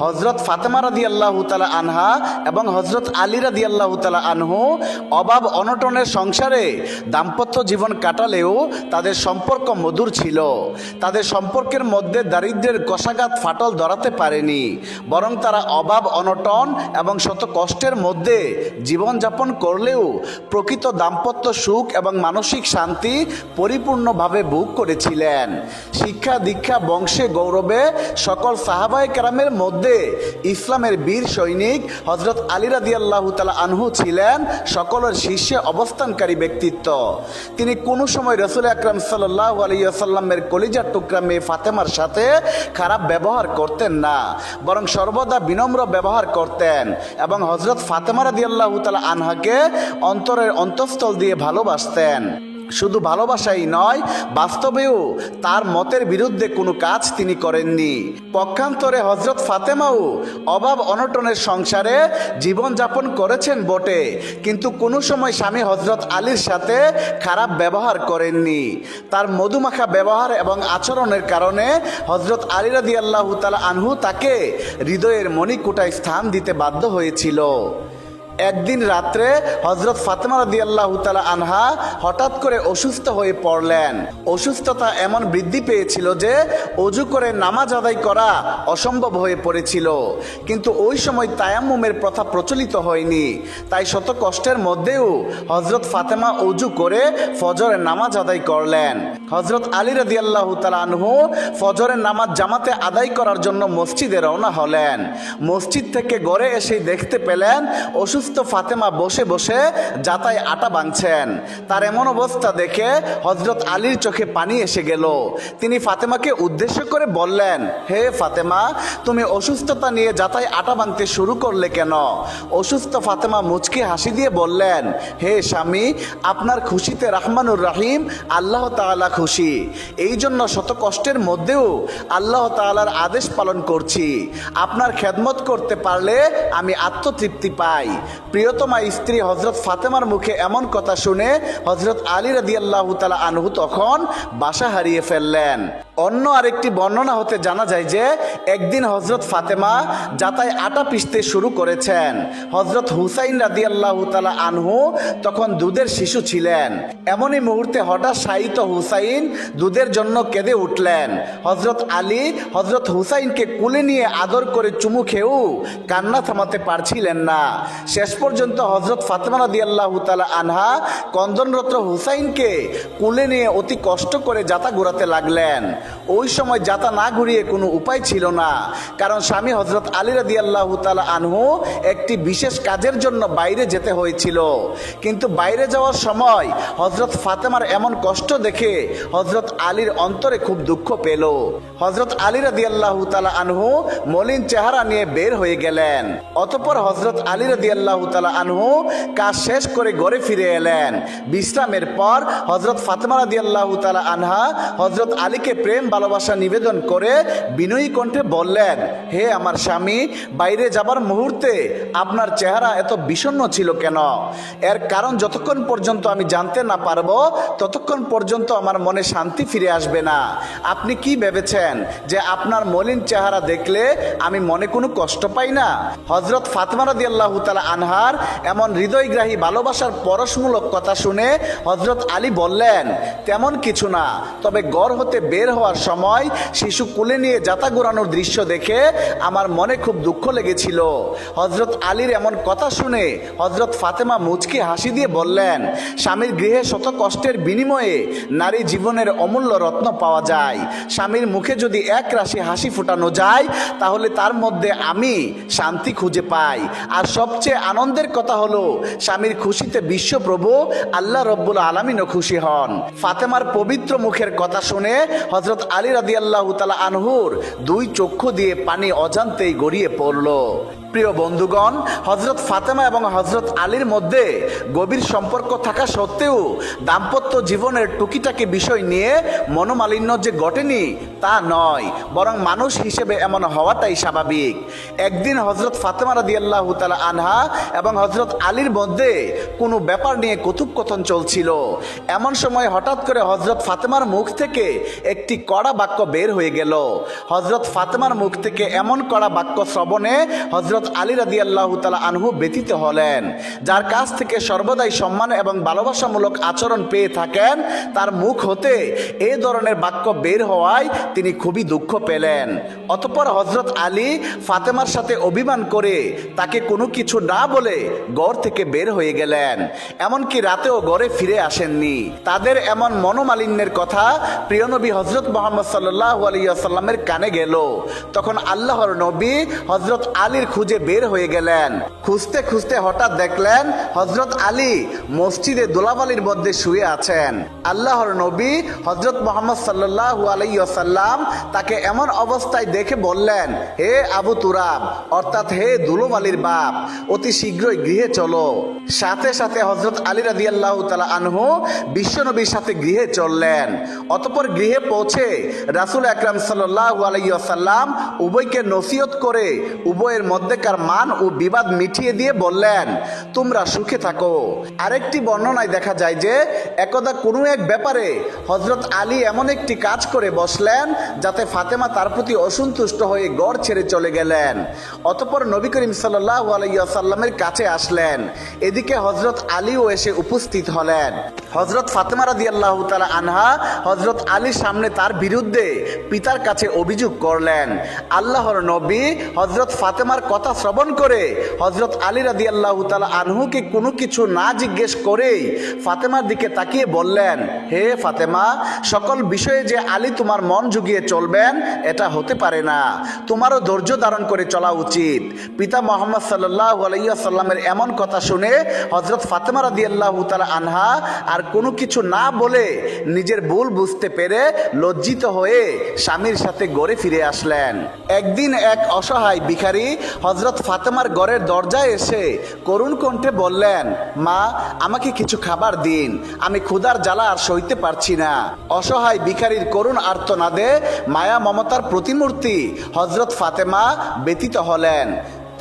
হজরত ফাতেমা রাদি আল্লাহ তালা আনহা এবং হজরত আলী রাদি আল্লাহ তালা আনহু অভাব অনটনের সংসারে দাম্পত্য জীবন কাটালেও তাদের সম্পর্ক মধুর ছিল। তাদের সম্পর্কের মধ্যে দারিদ্র্যের কষাঘাত ফাটল ধরাতে পারেনি। বরং তারা অভাব অনটন এবং শত কষ্টের মধ্যে জীবনযাপন করলেও প্রকৃত দাম্পত্য সুখ এবং মানসিক শান্তি পরিপূর্ণভাবে ভোগ করেছিলেন। শিক্ষা দীক্ষা বংশে গৌরবে সকল সাহাবাই কেরামের মধ্যে ইসলামের বীর সৈনিক হজরত আলী আল্লাহ তালা আনহু ছিলেন সকলের শীর্ষে অবস্থানকারী ব্যক্তিত্ব। তিনি কোনো সময় রসুল আকরাম সাল্লাহ আলিয়াল্লামের কলিজার টুকরা মেয়ে ফাতেমার সাথে খারাপ ব্যবহার করতেন না, বরং সর্বদা বিনম্র ব্যবহার করতেন এবং হজরত ফাতেমা আল্লাহ তালা আনহাকে অন্তরের অন্তঃস্থল দিয়ে ভালোবাসতেন। শুধু ভালোবাসাই নয়, বাস্তবেও তার মতের বিরুদ্ধে কোনো কাজ তিনি করেননি। পক্ষান্তরে হজরত ফাতেমাও অভাব অনটনের সংসারে জীবনযাপন করেছেন বটে, কিন্তু কোনো সময় স্বামী হজরত আলীর সাথে খারাপ ব্যবহার করেননি। তার মধুমাখা ব্যবহার এবং আচরণের কারণে হজরত আলী রাদি আল্লাহ তালা আনহু তাকে হৃদয়ের মণিকুটায় স্থান দিতে বাধ্য হয়েছিল। একদিন রাত্রে হজরত ফাতেমা রাদি আল্লাহ আনহা হঠাৎ করে অসুস্থ হয়ে পড়লেন। অসুস্থতা এমন বৃদ্ধি পেয়েছিল যে অজু করে নামাজ আদায় করা অসম্ভব হয়ে পড়েছিল। কিন্তু ওই সময় তায়াম্মুমের প্রথা প্রচলিত হয়নি। তাই শত কষ্টের মধ্যেও হজরত ফাতেমা অজু করে ফজরের নামাজ আদায় করলেন। হজরত আলী রাদি আল্লাহ আনহু ফজরের নামাজ জামাতে আদায় করার জন্য মসজিদে রওনা হলেন। মসজিদ থেকে গড়ে এসে দেখতে পেলেন অসুস্থ ফাতেমা বসে বসে যাতায় আটা বাঁধছেন। তার এমন অবস্থা দেখে হজরত আলীর চোখে পানি এসে গেল। তিনি ফাতেমাকে উদ্দেশ্য করে বললেন, হে ফাতেমা, তুমি অসুস্থতা নিয়ে যাতায় আটা বাঁধতে শুরু করলে কেন? অসুস্থ ফাতেমা মুচকি হাসি দিয়ে বললেন, হে স্বামী, আপনার খুশিতে রাহমানুর রাহিম, আল্লাহ তাআলা খুশি। এই জন্য শত কষ্টের মধ্যেও আল্লাহ তাআলার আদেশ পালন করছি। আপনার খেদমত করতে পারলে আমি আত্মতৃপ্তি পাই। প্রিয়তমা স্ত্রী হজরত ফাতেমার মুখে এমন কথা শুনে হজরত আলী রদিয়াল্লাহ তালা আনহু তখন বাসা হারিয়ে ফেললেন। অন্য আরেকটি বর্ণনা হতে জানা যায় যে, একদিন হজরত ফাতেমা যাতায় আটা পিষতে শুরু করেছেন। হজরত হুসাইন রাদি আল্লাহ তালা আনহু তখন দুধের শিশু ছিলেন। এমনই মুহূর্তে হঠাৎ শায়িত হুসাইন দুধের জন্য কেঁদে উঠলেন। হজরত আলী হজরত হুসাইনকে কুলে নিয়ে আদর করে চুমু খেয়েও কান্না থামাতে পারছিলেন না। শেষ পর্যন্ত হজরত ফাতেমা রাদি আল্লাহ তালা আনহা কন্দনরত হুসাইনকে কুলে নিয়ে অতি কষ্ট করে যাতা ঘোরাতে লাগলেন। ওই সময় যাতা না ঘুরিয়ে কোনো উপায় ছিল না। কারণ স্বামী হজরত আলী রাদি আল্লাহ তালা আনহু একটি বিশেষ কাজের জন্য বাইরে যেতে হয়েছিল। কিন্তু বাইরে যাওয়ার সময় হজরত ফাতেমার এমন কষ্ট দেখে হজরত আলীর অন্তরে খুব দুঃখ পেল। হজরত আলী রাদি আল্লাহ তালা আনহু মলিন চেহারা নিয়ে বের হয়ে গেলেন। অতপর হজরত আলী রাদি আল্লাহ তালা আনহু কাজ শেষ করে ঘরে ফিরে এলেন। বিশ্রামের পর হজরত ফাতেমা রাদি আল্লাহ তালা আনহা হজরত আলীকে প্রেম, ভালোবাসা নিবেদন করে বিনয়ী কণ্ঠে বললেন, হে আমার স্বামী, বাইরে যাবার মুহূর্তে আপনার চেহারা এত বিষণ্ণ ছিল কেন? এর কারণ যতক্ষণ পর্যন্ত আমি জানতে না পারব, ততক্ষণ পর্যন্ত আমার মনে শান্তি ফিরে আসবে না। আপনি কি ভেবেছেন যে আপনার মলিন চেহারা দেখলে আমি মনে কোনো কষ্ট পাই না? হজরত ফাতেমা রাদি আল্লাহ তালা আনহার এমন হৃদয়গ্রাহী ভালোবাসার পরশমূলক কথা শুনে হজরত আলী বললেন, তেমন কিছু না, তবে গড় হতে বের হওয়ার সময় শিশু কুলে নিয়ে যাতা ঘোরানোর দৃশ্য দেখে আমার মনে খুব দুঃখ লেগেছিল। হজরত আলীর এমন কথা শুনে হজরত ফাতেমা মুচকি হাসি দিয়ে বললেন, স্বামীর গৃহে শত কষ্টের বিনিময়ে নারী জীবনের অমূল্য রত্ন পাওয়া যায়। স্বামীর মুখে যদি এক রাশি হাসি ফোটানো যায়, তাহলে তার মধ্যে আমি শান্তি খুঁজে পাই। আর সবচেয়ে আনন্দের কথা হলো, স্বামীর খুশিতে বিশ্বপ্রভু আল্লাহ রব্বুল আলমিনও খুশি হন। ফাতেমার পবিত্র মুখের কথা শুনে হজরত আলী রাদি আল্লাহ তালা আনহুর দুই চক্ষু দিয়ে পানি অজান্তেই গড়িয়ে পড়ল। প্রিয় বন্ধুগণ হজরত ফাতেমা এবং হজরত আলীর মধ্যে গভীর সম্পর্ক থাকা সত্ত্বেও দাম্পত্য জীবনের টুকিটাকি বিষয় নিয়ে মনোমালিন্য যে ঘটেনি তা নয়, বরং মানুষ হিসেবে এমন হওয়াটাই স্বাভাবিক। একদিন হজরত ফাতেমা রাদি আল্লাহ তালা আনহা এবং হজরত আলীর মধ্যে কোনো ব্যাপার নিয়ে কথোপকথন চলছিল। এমন সময় হঠাৎ করে হজরত ফাতেমার মুখ থেকে একটি কড়া বাক্য বের হয়ে গেল। হজরত ফাতেমার মুখ থেকে এমন কড়া বাক্য শ্রবণে হজরত আলী রাদি আল্লাহ তালা আনহু ব্যতীত হলেন। যার কাছ থেকে সর্বদাই সম্মান এবং ভালোবাসামূলক আচরণ পেয়ে থাকেন, তার মুখ হতে এ ধরনের বাক্য বের হওয়ায় তিনি খুবই দুঃখ পেলেন। অতপর হজরত আলী ফাতেমার সাথে অভিমান করে তাকে কোনো কিছু না বলে গড় থেকে বের হয়ে গেলেন। এমনকি রাতেও গড়ে ফিরে আসেননি। তাদের এমন মনোমালিন্যের কথা প্রিয়নবী হজরত মোহাম্মদ সাল্লাহ আলিয়াল্লামের কানে গেল। তখন আল্লাহর নবী হজরত আলীর খুঁজে বের হয়ে গেলেন। খুঁজতে খুঁজতে হঠাৎ দেখলেন হজরত আলী মসজিদে দোলাবালির মধ্যে শুয়ে আছেন। আল্লাহর নবী হজরত মোহাম্মদ সাল্লাহ আলাইসাল্লাম তাকে এমন অবস্থায় দেখে বললেন, হে আবু তুরাব, অর্থাৎ হে দুলোবালির বাপ, অতি শীঘ্রই গৃহে চলো। সাথে সাথে হজরত আলী রাদি আল্লাহ তালা আনহু বিশ্বনবীর সাথে গৃহে চললেন। অতপর গৃহে পৌঁছে রাসুল আকরাম সাল্লাহ উভয়কে নসিহত করে উভয়ের মধ্যেকার মান ও বিবাদ মিটিয়ে দিয়ে বললেন, তোমরা সুখে থাকো। আরেকটি বর্ণনায় দেখা যায় যে একদা কোনো এক ব্যাপারে হজরত আলী এমন একটি কাজ করে বসলেন যাতে ফাতেমা তার প্রতি অসন্তুষ্ট হয়ে গড় ছেড়ে চলে গেলেন। অতপর নবী করিম সাল্লাহ আলাইসাল্লামের কাছে আসলেন। এদিকে হজরত আলীও এসে উপস্থিত হলেন। হজরত ফাতেমা রাদি আল্লাহ তালা আনহা হজরত আলীর সামনে তার বিরুদ্ধে পিতার কাছে অভিযোগ করলেন। আল্লাহর নবী হজরত ফাতেমার কথা শ্রবণ করে হজরত আলী রাদি আল্লাহ তালা আনহুকে কোনো কিছু না জিজ্ঞেস করেই ফাতেমার দিকে তাকিয়ে বললেন, হে ফাতেমা, সকল বিষয়ে যে আলী তোমার মন জুগিয়ে চলবেন, এটা হতে পারে না। তোমারও ধৈর্য ধারণ করে চলা উচিত। পিতা মোহাম্মদ সাল্লাহ আলাইসাল্লামের এমন কথা শুনে হজরত ফাতেমা রাদি আল্লাহ তালা আনহা আর কোনো কিছু না বলে নিজের ভুল বুঝতে পেরে লজ্জিত হয়ে স্বামীর সাথে গড়ে ফিরে আসলেন। একদিন এক অসহায় ভিখারি হজরত ফাতেমার গড়ের দরজায় এসে করুণ কণ্ঠে বললেন, মা, আমাকে কিছু খাবার দিন, আমি ক্ষুধার জ্বালা আর সইতে পারছি না। অসহায় ভিখারির করুণ আর্তনাদে মায়া মমতার প্রতিমূর্তি হজরত ফাতেমা ব্যতীত হলেন।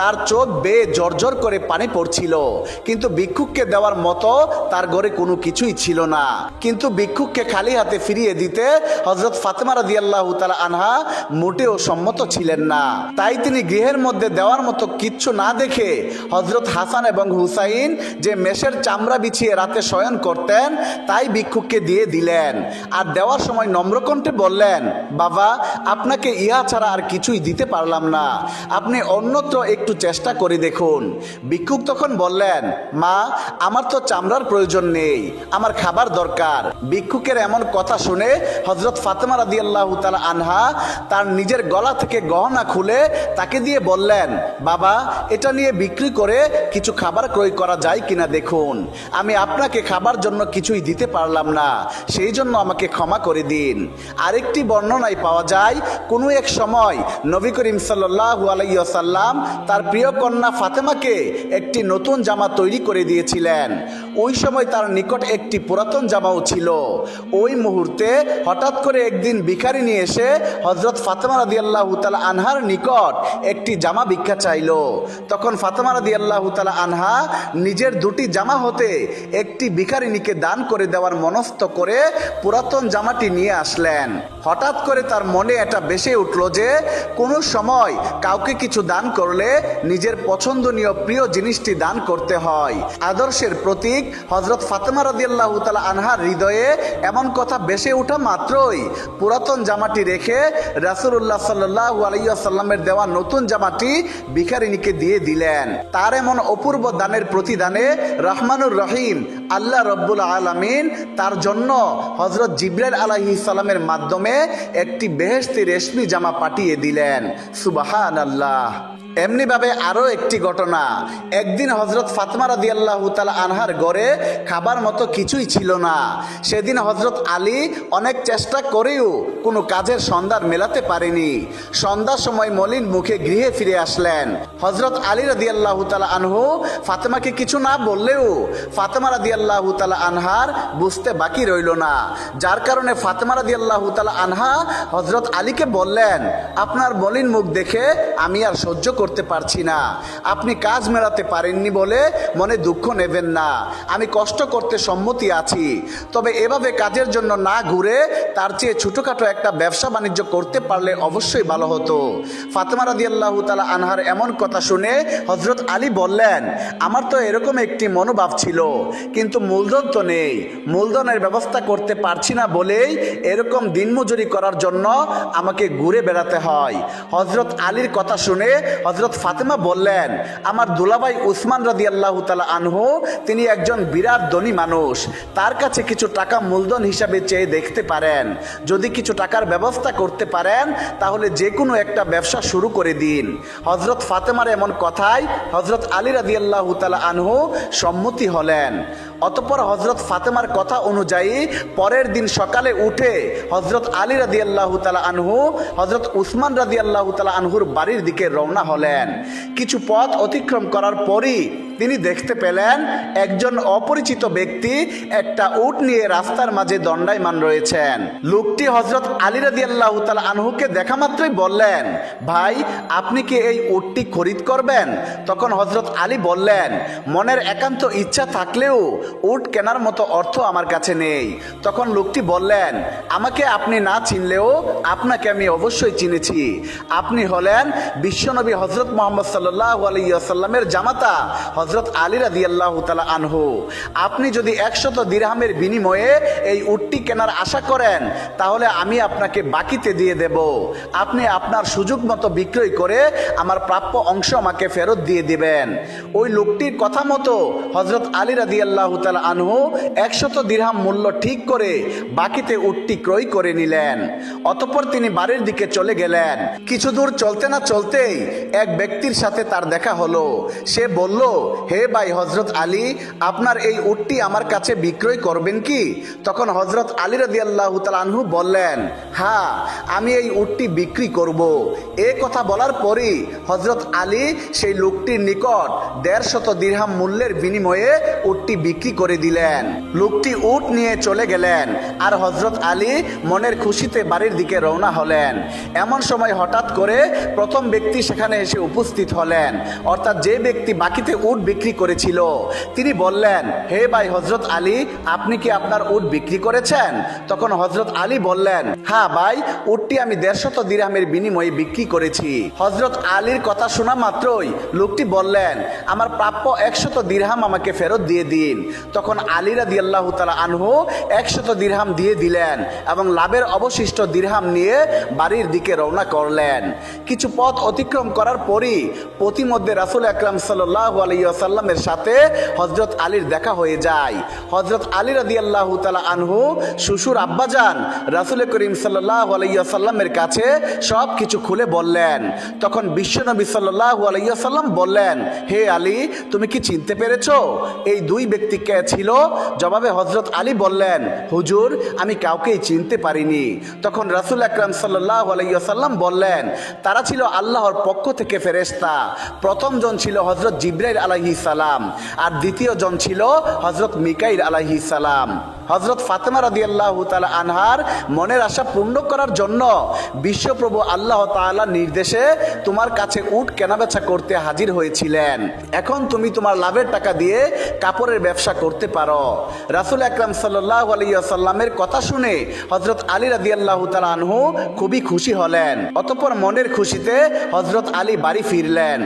তার চোখ বেয়ে জর্জর করে পানি পড়ছিল। কিন্তু ভিক্ষুককে দেওয়ার মতো তার ঘরে কোনো কিছুই ছিল না। কিন্তু ভিক্ষুককে খালি হাতে ফিরিয়ে দিতে হজরত ফাতেমা রাদি আল্লাহ তালা আনহা মোটেও সম্মত ছিলেন না। তাই তিনি গৃহের মধ্যে দেওয়ার মতো কিচ্ছু না দেখে হজরত হাসান এবং হুসাইন যে মেষের চামড়া বিছিয়ে রাতে শয়ন করতেন, তাই ভিক্ষুককে দিয়ে দিলেন। আর দেওয়ার সময় নম্রকণ্ঠে বললেন, বাবা, আপনাকে ইহা ছাড়া আর কিছুই দিতে পারলাম না। আপনি অন্যত্র একটু চেষ্টা করে দেখুন। ভিক্ষুক তখন বললেন, মা, আমার তো চামড়ার প্রয়োজন নেই, আমার খাবার দরকার। ভিক্ষুকের এমন কথা শুনে হজরত ফাতেমা রাদি আল্লাহ তালা আনহা তার নিজের গলা থেকে গহনা খুলে তাকে দিয়ে বললেন, বাবা, এটা নিয়ে বিক্রি করে কিছু খাবার ক্রয় করা যায় কিনা দেখুন। আমি আপনাকে খাবার জন্য কিছুই দিতে পারলাম না, সেই জন্য আমাকে ক্ষমা করে দিন। আরেকটি বর্ণনায় পাওয়া যায়, কোনো এক সময় নবী করিম সাল্লাহ আলাইসাল্লাম তার প্রিয় কন্যা ফাতেমাকে একটি নতুন জামা তৈরি করে দিয়েছিলেন। ওই সময় তার নিকট একটি পুরাতন জামাও ছিল। ওই মুহূর্তে হঠাৎ করে একদিন ভিখারি নিয়ে এসে হজরত ফাতেমা রাদি আল্লাহ তালা আনহার নিকট একটি জামা ভিক্ষা চাইল। তখন ফাতেমা রাদি আল্লাহ তালা আনহা নিজের দুটি জামা হতে একটি ভিখারিনীকে দান করে দেওয়ার মনস্থ করে পুরাতন জামাটি নিয়ে আসলেন। হঠাৎ করে তার মনে এটা বেসে উঠল যে কোনো সময় কাউকে কিছু দান করলে নিজের পছন্দনীয় প্রিয় জিনিসটি দান করতে হয়। আদর্শের প্রতীক হজরত ফাতেমা রাদিয়াল্লাহু তাআলা আনহার হৃদয়ে এমন কথা বেসে ওঠা মাত্রই। পুরাতন জামাটি রেখে রাসূলুল্লাহ সাল্লাল্লাহু আলাইহি ওয়াসাল্লামের দেওয়া নতুন জামাটি ভিখারিনীকে দিয়ে দিলেন। তার এমন অপূর্ব দানের প্রতিদানে রহমানুর রহিম আল্লাহ রব্বুল আলামিন তার জন্য হজরত জিব্রাইল আলাইহিস সালামের মাধ্যমে একটি বেহেশতি রেশমি জামা পাঠিয়ে দিলেন। সুবাহান আল্লাহ এমনিভাবে আরও একটি ঘটনা। একদিন হজরত ফাতমা রাদি আল্লাহ আনহার গড়ে খাবার মতো কিছুই ছিল না। সেদিন হজরত আলী অনেক চেষ্টা করেও কোনো কাজের সন্ধান মেলাতে পারেনি। সন্ধ্যার সময় মলিন মুখে গৃহে ফিরে আসলেন। হজরত আলী রাদি আল্লাহ তালা আনহু ফাতেমাকে কিছু না বললেও ফাতেমা রাদি আল্লাহ তালা আনহার বুঝতে বাকি রইল না। যার কারণে ফাতেমা রাদি আল্লাহ তালা আনহা হজরত আলীকে বললেন, আপনার মলিন মুখ দেখে আমি আর সহ্য করতে পারছি না। আপনি কাজ মেলাতে পারেননি বলে মনে দুঃখ নেবেন না। আমি কষ্ট করতে সম্মতি আছি। তবে এভাবে কাজের জন্য না ঘুরে তার চেয়ে ছোটোখাটো একটা ব্যবসা বাণিজ্য করতে পারলে অবশ্যই ভালো হতো। ফাতেমা রাদি আল্লাহ তালা আনহার এমন কথা শুনে হজরত আলী বললেন, আমার তো এরকম একটি মনোভাব ছিল, কিন্তু মূলধন তো নেই। মূলধনের ব্যবস্থা করতে পারছি না বলেই এরকম দিনমজুরি করার জন্য আমাকে ঘুরে বেড়াতে হয়। হজরত আলীর কথা শুনে হজরত ফাতেমা বললেন, আমার দুলাভাই উসমান রাদি আল্লাহ তালা আনহু, তিনি একজন বিরাট ধনী মানুষ। তার কাছে কিছু টাকা মূলধন হিসাবে চেয়ে দেখতে পারেন। যদি কিছু টাকার ব্যবস্থা করতে পারেন, তাহলে যে কোনো একটা ব্যবসা শুরু করে দিন। হজরত ফাতেমার এমন কথায় হজরত আলী রাদি আল্লাহ তালা আনহু সম্মতি হলেন। অতপর হজরত ফাতেমার কথা অনুযায়ী পরের দিন সকালে উঠে হজরত আলী রাদি আল্লাহ তালা আনহু হজরত উসমান রাদি আল্লাহ তালা আনহুর বাড়ির দিকে রওনা হলেন। কিছু পথ অতিক্রম করার পরই তিনি দেখতে পেলেন একজন অপরিচিত ব্যক্তি একটা উট নিয়ে রাস্তার মাঝে দণ্ডায়মান রয়েছেন। লোকটি হজরত আলী রাদি আল্লাহ তালা আনহুকে দেখা মাত্রই বললেন, ভাই, আপনি কি এই উটটি খরিদ করবেন? তখন হজরত আলী বললেন, মনের একান্ত ইচ্ছা থাকলেও উট কেনার মতো অর্থ আমার কাছে নেই। তখন লোকটি বললেন, আমাকে আপনি না চিনলেও আপনাকে আমি অবশ্যই চিনেছি। আপনি হলেন বিশ্বনবী হজরত মোহাম্মদ সাল্লাহ আলাইসাল্লামের জামাতা হজরত আলী রাদি আল্লাহ তালা আনহু। আপনি যদি একশত দিরহামের বিনিময়ে এই উটটি কেনার আশা করেন, তাহলে আমি আপনাকে বাকিতে দিয়ে দেব। আপনি আপনার সুযোগ মতো বিক্রয় করে আমার প্রাপ্য অংশ আমাকে ফেরত দিয়ে দিবেন। ওই লোকটির কথা মতো হজরত আলী রাদি আল্লাহ তালা আনহু একশত দিরহাম মূল্য ঠিক করে বাকিতে উটটি ক্রয় করে নিলেন। অতপর তিনি বাড়ির দিকে চলে গেলেন। কিছু দূর চলতে না চলতেই এক ব্যক্তির সাথে তার দেখা হলো। সে বলল, হে ভাই হজরত আলী, আপনার এই উটটি আমার কাছে বিক্রয় করবেন কি? তখন হজরত আলী রাদি আল্লাহ আনহু বললেন হ্যাঁ আমি এই উটটি বিক্রি করব। এ কথা বলার পরই হজরত আলী সেই লোকটির নিকট দেড় শত দিরহাম মূল্যের বিনিময়ে উটটি বিক্রি করে দিলেন। লোকটি উট নিয়ে চলে গেলেন আর হজরত আলী মনের খুশিতে বাড়ির দিকে রওনা হলেন। এমন সময় হঠাৎ করে প্রথম ব্যক্তি সেখানে এসে উপস্থিত হলেন। অর্থাৎ যে ব্যক্তি বাকিতে উট বিক্রি করেছিল, তিনি বললেন, হে ভাই হজরত আলী, আপনি কি আপনার উট বিক্রি করেছেন? তখন হজরত আলী বললেন হ্যাঁ ভাই, উটটি আমি দেড়শত দিরহামের বিনিময়ে বিক্রি করেছি। হজরত আলীর কথা শোনা মাত্রই লোকটি বললেন, আমার প্রাপ্য একশত দিরহাম আমাকে ফেরত দিয়ে দিন। তখন আলী রাদি আল্লাহ তালা আনহু একশত দিরহাম দিয়ে দিলেন এবং লাভের অবশিষ্ট দিরহাম নিয়ে বাড়ির দিকে রওনা করলেন। কিছু পথ অতিক্রম করার পরই প্রতিমধ্যে রাসুল আকরাম সাল্লাহ আলাইসাল্লামের সাথে হজরত আলীর দেখা হয়ে যায়। হজরত আলী রাদি আল্লাহ তালা আনহু, শ্বশুর আব্বাজান রাসুল করিম সাল্লাহ আলাইসাল্লামের কাছে সব কিছু খুলে বললেন। তখন বিশ্বনবী সাল্লাহ আলাইসাল্লাম বললেন, হে আলী, তুমি কি চিনতে পেরেছ? এই দুই ব্যক্তি কে ছিল? জবাবে হজরত আলী বললেন, হুজুর, আমি কাউকেই চিনতে পারিনি। তখন রাসুল আকরাম সাল্লাহ আলাইসাল্লাম বললেন, তারা ছিল আল্লাহর পক্ষ থেকে ফেরেস্তা প্রথম জন ছিল হজরত জিব্রাইল আলাহি সালাম আর দ্বিতীয় জন ছিল হজরত মিকাইল আলাহি সালাম। হজরত ফাতেমা রাদি আল্লাহ তালা আনহার মনের আশা পূর্ণ করার জন্য বিশ্বপ্রভু আল্লাহ তাআলা নির্দেশে তোমার কাছে উট কেনাবেচা করতে হাজির হয়েছিলেন। এখন তুমি তোমার লাভের টাকা দিয়ে কাপড়ের ব্যবসা করতে পারো। রাসুল আকরাম সাল্লাহ আলিয়াল্লামের কথা শুনে হজরত আলী রাদি আল্লাহ তালা আনহু খুবই খুশি হলেন। অতপর মনের খুশিতে হজরত আলী বাড়ি ফিরলেন।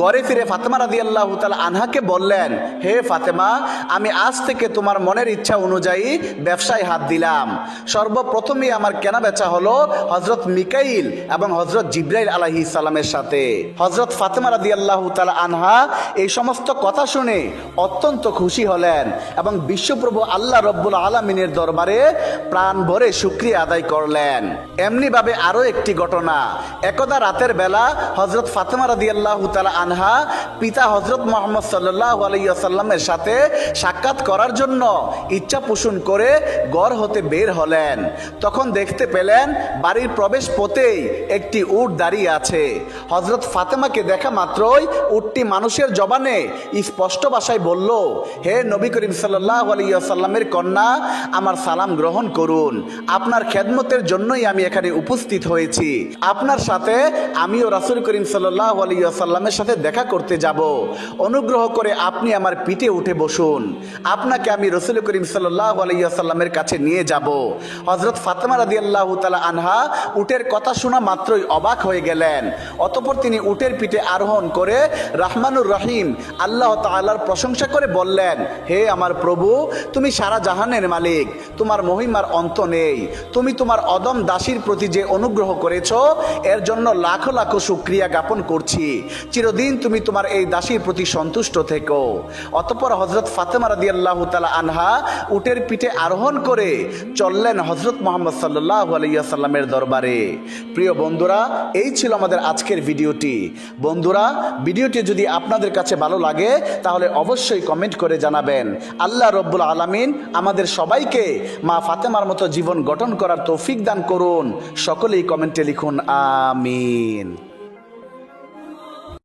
গড়ে ফিরে ফাতেমা রাদি আল্লাহ তালা আনহাকে বললেন, হে ফাতেমা, আমি আজ থেকে তোমার মনের ইচ্ছা অনুযায়ী ব্যবসায় হাত দিলাম। সর্বপ্রথমে আমার কেনা বেচা হলো হজরত মিকাইল এবং হজরত জিব্রাইল আলাহি সালামের সাথে। হজরত ফাতেমা রাদি আল্লাহ তালা আনহা এই সমস্ত কথা শুনে অত্যন্ত খুশি হলেন এবং বিশ্বপ্রভু আল্লাহ রব্বুল আলমিনের দরবারে প্রাণ ভরে শুক্রিয়া আদায় করলেন। এমনিভাবে আরও একটি ঘটনা। একদা রাতের বেলা হজরত ফাতেমা রাদি আল্লাহ তালা আনহা পিতা হজরত মোহাম্মদ সাল্লাহ আলাইসাল্লামের সাথে সাক্ষাৎ করার জন্য ইচ্ছা পোষণ করে গড় হতে বের হলেন। তখন দেখতে পেলেন বাড়ির প্রবেশ পথেই একটি উট দাঁড়িয়ে আছে। হজরত ফাতেমাকে দেখা মাত্রই উটটি মানুষের জবানে স্পষ্ট ভাষায় বলল, হে নবী করিম সাল্লাহ আলাইসাল্লামের কন্যা, আমার সালাম গ্রহণ করুন। আপনার খেদমতের জন্যই আমি এখানে উপস্থিত হয়েছি। আপনার সাথে আমিও রাসুল করিম সাল্লাহ আলাইসাল্লামের সাথে দেখা করতে যাব। অনুগ্রহ করে আপনি আমার পিঠে উঠে বসুন। আপনাকে আমি রসুল করিম সাল্লাহ আলাইসাল্লামের কাছে নিয়ে যাব। হজরত ফাতেমা রাদি আল্লাহ তালা আনহা উটের কথা শোনা মাত্রই অবাক হয়ে গেলেন। অতপর তিনি উটের পিঠে আরোহণ করে রাহমানুর রহিম আল্লাহ তাল্লার প্রশংসা করে বললেন, হে আমার প্রভু, তুমি সারা জাহানের মালিক, তোমার মহিমার অন্ত নেই। তুমি তোমার অদম দাসীর প্রতি যে অনুগ্রহ করেছ, এর জন্য লাখো লাখো শুক্রিয়া জ্ঞাপন করছি। চিরদিন তুমি তোমার এই দাসীর প্রতি সন্তুষ্ট থেকো। অতপর হজরত ফাতেমা রাদি আল্লাহ তালা আনহা উটের পিঠে আরোহণ করে চললেন হজরত মোহাম্মদ সাল্লাহ আলাইসাল্লামের দরবারে। প্রিয় বন্ধুরা, এই ছিল আমাদের আজকের ভিডিওটি। বন্ধুরা, ভিডিওটি যদি আপনাদের কাছে ভালো লাগে, তাহলে অবশ্যই কমেন্ট করে জানাবেন। আল্লাহ রব্বুল আলমিন আমাদের সবাইকে মা ফাতেমার মতো জীবন গঠন করার তৌফিক দান করুন। সকলেই কমেন্টে লিখুন, আমিন।